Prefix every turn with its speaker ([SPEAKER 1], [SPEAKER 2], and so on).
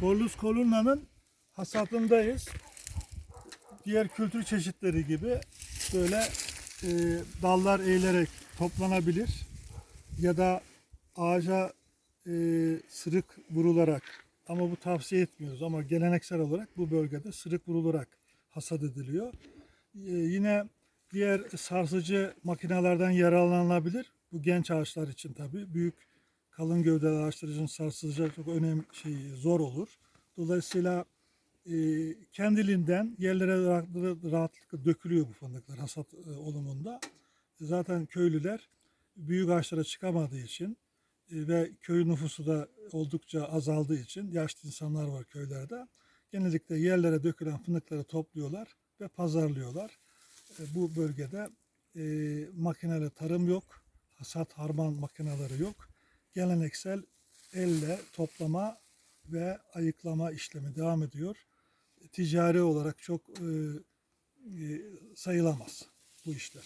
[SPEAKER 1] Corlus columna'nın hasatındayız. Diğer kültür çeşitleri gibi böyle e, dallar eğilerek toplanabilir ya da ağaca e, sırık vurularak ama bu tavsiye etmiyoruz ama geleneksel olarak bu bölgede sırık vurularak hasat ediliyor. E, yine diğer sarsıcı makinelerden yararlanılabilir. Bu genç ağaçlar için tabii büyük kalın gövdeli ağaçlar için sarsıcı çok önemli şey zor olur. Dolayısıyla e, kendiliğinden yerlere rahat- rahatlıkla dökülüyor bu fındıklar hasat e, olumunda. Zaten köylüler büyük ağaçlara çıkamadığı için e, ve köy nüfusu da oldukça azaldığı için yaşlı insanlar var köylerde. Genellikle yerlere dökülen fındıkları topluyorlar ve pazarlıyorlar. E, bu bölgede e, makineli tarım yok, hasat harman makineleri yok. Geleneksel elle toplama ve ayıklama işlemi devam ediyor. Ticari olarak çok e, e, sayılamaz bu işler.